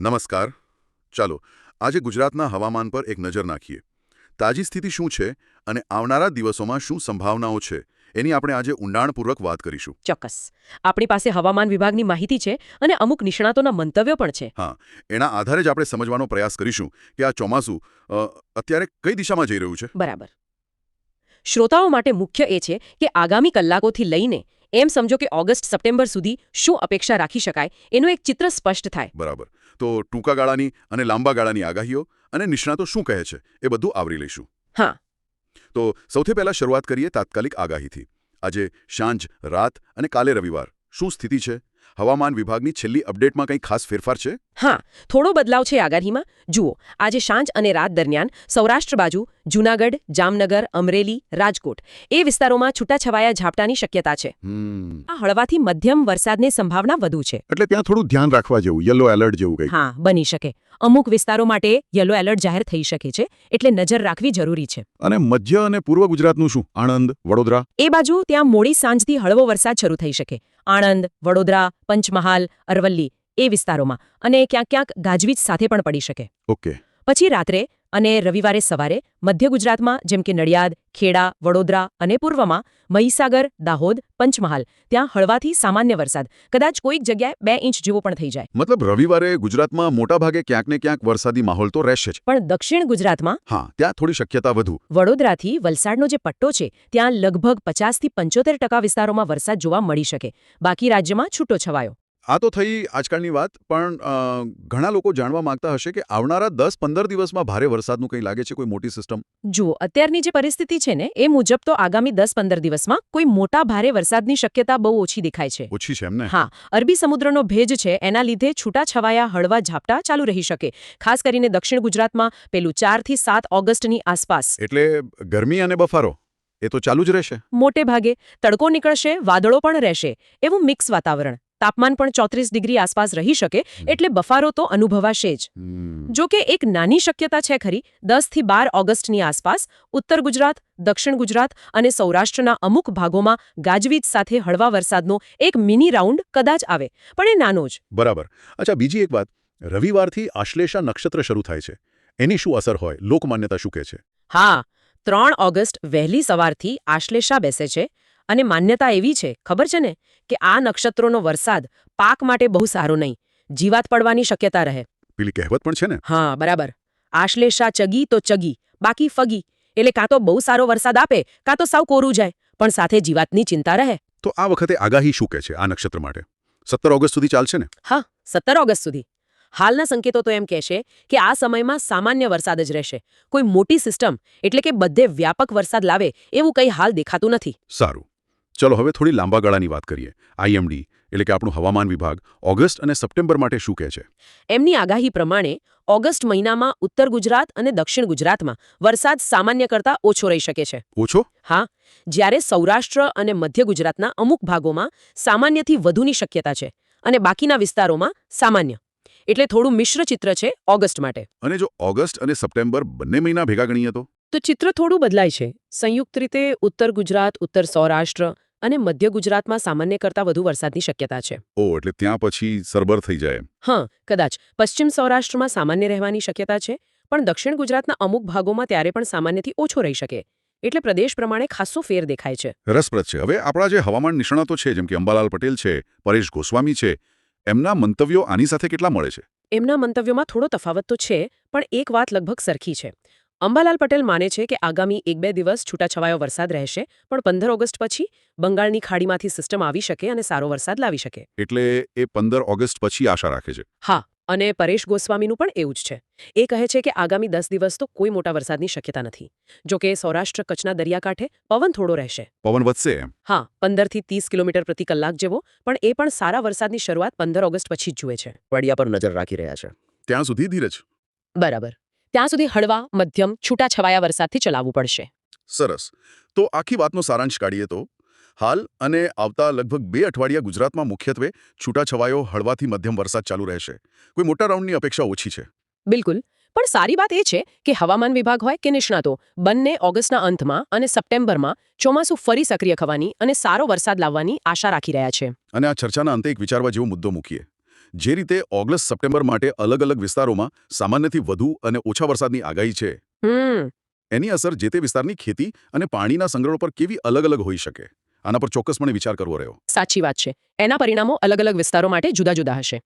નમસ્કાર. ચાલો આજે ગુજરાતના હવામાન પર એક નજર નાખીએ. તાજી સ્થિતિ શું છે અને આવનારા દિવસોમાં શું સંભાવનાઓ છે એની આપણે આજે ઊંડાણપૂર્વક વાત કરીશું. ચોક્કસ. આપણી પાસે હવામાન વિભાગની માહિતી છે અને અમુક નિષ્ણાતોના મંતવ્યો પણ છે. હા એના આધારે જ આપણે સમજવાનો પ્રયાસ કરીશું કે આ ચોમાસું અત્યારે કઈ દિશામાં જઈ રહ્યું છે? બરાબર. શ્રોતાઓ માટે મુખ્ય એ છે કે આગામી કલાકોથી લઈને એમ સમજો કે ઓગસ્ટ સપ્ટેમ્બર સુધી શું અપેક્ષા રાખી શકાય એનું એક ચિત્ર સ્પષ્ટ થાય. બરાબર. તો ટૂંકા ગાળાની અને લાંબા ગાળાની આગાહીઓ અને નિષ્ણાતો શું કહે છે એ બધું આવરી લઈશું. હા. તો સૌથી પહેલા શરૂઆત કરીએ તાત્કાલિક આગાહીથી. આજે સાંજ રાત અને કાલે રવિવાર શું સ્થિતિ છે? હવામાન વિભાગની છેલ્લી અપડેટમાં કંઈ ખાસ ફેરફાર છે? હા થોડો બદલાવ છે આગાહીમાં. જુઓ આજે સાંજ અને રાત દરમિયાન સૌરાષ્ટ્ર બાજુ જૂનાગઢ જામનગર અમરેલી રાજકોટ એ વિસ્તારોમાં છૂટાછવાયા ઝાપટાની શક્યતા છે. આ હળવાથી મધ્યમ વરસાદની સંભાવના વધુ છે. એટલે ત્યાં થોડું ધ્યાન રાખવા જેવું યલો એલર્ટ જેવું કંઈક. હા બની શકે. અમુક વિસ્તારો માટે યલો એલર્ટ જાહેર થઈ શકે છે એટલે નજર રાખવી જરૂરી છે. અને મધ્ય અને પૂર્વ ગુજરાતનું શું? આણંદ વડોદરા? એ બાજુ ત્યાં મોડી સાંજથી હળવો વરસાદ શરૂ થઈ શકે. આણંદ વડોદરા પંચમહાલ અરવલ્લી એ વિસ્તારોમાં અને ક્યાંક ક્યાંક ગાજવીજ સાથે પણ પડી શકે. ઓકે. પછી રાત્રે અને રવિવારે સવારે મધ્ય ગુજરાતમાં જેમ કે નડિયાદ ખેડા વડોદરા અને પૂર્વમાં મહીસાગર દાહોદ પંચમહાલ ત્યાં હળવાથી સામાન્ય વરસાદ. કદાચ કોઈક જગ્યાએ બે ઇંચ જેવો પણ થઈ જાય. મતલબ રવિવારે ગુજરાતમાં મોટાભાગે ક્યાંક ને ક્યાંક વરસાદી માહોલ તો રહેશે જ. પણ દક્ષિણ ગુજરાતમાં હા ત્યાં થોડી શક્યતા વધુ. વડોદરાથી વલસાડનો જે પટ્ટો છે ત્યાં લગભગ પચાસથી પંચોતેર ટકા વિસ્તારોમાં વરસાદ જોવા મળી શકે. બાકી રાજ્યમાં છૂટો છવાયો આ તો થઈ આજકાલની વાત પણ ઘણા લોકો જાણવા માંગતા હશે કે આવનારા દસ પંદર દિવસમાં ભારે વરસાદનું કંઈ લાગે છે કોઈ મોટી સિસ્ટમ? જુઓ અત્યારની જે પરિસ્થિતિ છે ને એ મુજબ તો આગામી દસ પંદર દિવસમાં કોઈ મોટા ભારે વરસાદની શક્યતા બહુ ઓછી દેખાય છે. ઓછી છે એમને? હા અરબી સમુદ્રનો ભેજ છે એના લીધે છૂટાછવાયા હળવા ઝાપટા ચાલુ રહી શકે. ખાસ કરીને દક્ષિણ ગુજરાતમાં પેલું ચારથી સાત ઓગસ્ટની આસપાસ. એટલે ગરમી અને બફારો એ તો ચાલુ જ રહેશે? મોટે ભાગે તડકો નીકળશે વાદળો પણ રહેશે. એવું મિક્સ વાતાવરણ. તાપમાન પણ ચોત્રીસ ડિગ્રી આસપાસ રહી શકે એટલે બફારો તો અનુભવાશે જ. જો કે એક નાની શક્યતા છે ખરી દસથી બાર ઓગસ્ટની આસપાસ ઉત્તર ગુજરાત દક્ષિણ ગુજરાત અને સૌરાષ્ટ્રના અમુક ભાગોમાં ગાજવીજ સાથે હળવા વરસાદનો એક મિની રાઉન્ડ કદાચ આવે પણ એ નાનો જ. બરાબર. અચ્છા બીજી એક વાત. રવિવારથી આશ્લેષા નક્ષત્ર શરૂ થાય છે. એની શું અસર હોય? લોકમાન્યતા શું કહે છે? હા ત્રણ ઓગસ્ટ વહેલી સવારથી આશ્લેષા બેસે છે. અને માન્યતા એવી છે ખબર છે ને કે આ નક્ષત્રોનો વરસાદ પાક માટે બહુ સારો નહીં જીવાત પડવાની શક્યતા રહે. પેલી કહેવત પણ છે ને? હા બરાબર. આશ્લેષા ચગી તો ચગી બાકી ફગી એટલે કાં તો બહુ સારો વરસાદ આપે કાં તો સાવ કોરું જાય પણ સાથે જીવાતની ચિંતા રહે. તો આ વખતે આગાહી શું કહે છે આ નક્ષત્ર માટે? સત્તર ઓગસ્ટ સુધી ચાલશે ને? હા સત્તર ઓગસ્ટ સુધી. હાલના સંકેતો તો એમ કહેશે કે આ સમયમાં સામાન્ય વરસાદ જ રહેશે. કોઈ મોટી સિસ્ટમ એટલે કે બધે વ્યાપક વરસાદ લાવે એવું કંઈ હાલ દેખાતું નથી. સારું. ચલો હવે થોડી લાંબા ગાળાની વાત કરીએ. આઈએમડી એટલે કે આપણું હવામાન વિભાગ ઓગસ્ટ અને સપ્ટેમ્બર માટે શું કહે છે? એમની આગાહી પ્રમાણે ઓગસ્ટ મહિનામાં ઉત્તર ગુજરાત અને દક્ષિણ ગુજરાતમાં વરસાદ સામાન્ય કરતાં ઓછો રહી શકે છે. ઓછો? હા જ્યારે સૌરાષ્ટ્ર અને મધ્ય ગુજરાતના અમુક ભાગોમાં સામાન્યથી વધુની શક્યતા છે અને બાકીના વિસ્તારોમાં સામાન્ય. એટલે થોડું મિશ્ર ચિત્ર છે ઓગસ્ટ માટે. અને જો ઓગસ્ટ અને સપ્ટેમ્બર બંને મહિના ભેગા ગણીએ તો? તો ચિત્ર થોડું બદલાય છે. સંયુક્ત રીતે ઉત્તર ગુજરાત ઉત્તર સૌરાષ્ટ્ર અને મધ્ય ગુજરાતમાં સામાન્ય કરતાં વધુ વરસાદની શક્યતા છે. ઓ એટલે ત્યાં પછી સરબર થઈ જાય હા કદાચ. પશ્ચિમ સૌરાષ્ટ્રમાં સામાન્ય રહેવાની શક્યતા છે પણ દક્ષિણ ગુજરાતના અમુક ભાગોમાં ત્યારે પણ સામાન્યથી ઓછો રહી શકે. એટલે પ્રદેશ પ્રમાણે ખાસ્સો ફેર દેખાય છે. રસપ્રદ છે. હવે આપણા જે હવામાન નિષ્ણાતો છે જેમ કે અંબાલાલ પટેલ છે પરેશ ગોસ્વામી છે એમના મંતવ્યો આની સાથે કેટલા મળે છે? એમના મંતવ્યોમાં થોડો તફાવત તો છે પણ એક વાત લગભગ સરખી છે. અંબાલાલ પટેલ માને છે કે આગામી એક બે દિવસ છૂટાછવાયો વરસાદ રહેશે પણ પંદર ઓગસ્ટ પછી બંગાળની ખાડીમાંથી સિસ્ટમ આવી શકે અને સારો વરસાદ લાવી શકે. એટલે એ પંદર ઓગસ્ટ પછી આશા રાખે છે? હા અને પરેશ ગોસ્વામીનું પણ એવું જ છે. એ કહે છે કે આગામી દસ દિવસ તો કોઈ મોટા વરસાદની શક્યતા નથી. જો કે સૌરાષ્ટ્ર કચ્છના દરિયાકાંઠે પવન થોડો રહેશે. પવન વધશે એમ? હા પંદરથી ત્રીસ કિલોમીટર પ્રતિ કલાક જેવો પણ એ પણ સારા વરસાદની શરૂઆત પંદર ઓગસ્ટ પછી જ જુએ છે. વડિયા પર નજર રાખી રહ્યા છે. ત્યાં સુધી ધીરજ? બરાબર. ત્યાં સુધી હળવા મધ્યમ છૂટાછવાયા વરસાદથી ચલાવવું પડશે. સરસ. તો આખી વાતનો સારાંશ કાઢીએ તો? હાલ અને આવતા લગભગ બે અઠવાડિયા ગુજરાતમાં મુખ્યત્વે છૂટાછવાયો હળવાથી મધ્યમ વરસાદ ચાલુ રહેશે. કોઈ મોટા રાઉન્ડની અપેક્ષા ઓછી છે. બિલકુલ. પણ સારી વાત એ છે કે હવામાન વિભાગ હોય કે નિષ્ણાતો બંને ઓગસ્ટના અંતમાં અને સપ્ટેમ્બરમાં ચોમાસું ફરી સક્રિય થવાની અને સારો વરસાદ લાવવાની આશા રાખી રહ્યા છે. અને આ ચર્ચાના અંતે એક વિચારવા જેવો મુદ્દો મૂકીએ. જે રીતે ઓગસ્ટ સપ્ટેમ્બર માટે અલગ અલગ વિસ્તારોમાં સામાન્યથી વધુ અને ઓછા વરસાદની આગાહી છે. એની અસર જે તે વિસ્તારની ખેતી અને પાણીના સંગ્રહો પર કેવી અલગ અલગ હોઈ શકે? આના પર ચોક્કસપણે વિચાર કરવો રહ્યો. સાચી વાત છે. એના પરિણામો અલગ અલગ વિસ્તારો માટે જુદા જુદા હશે.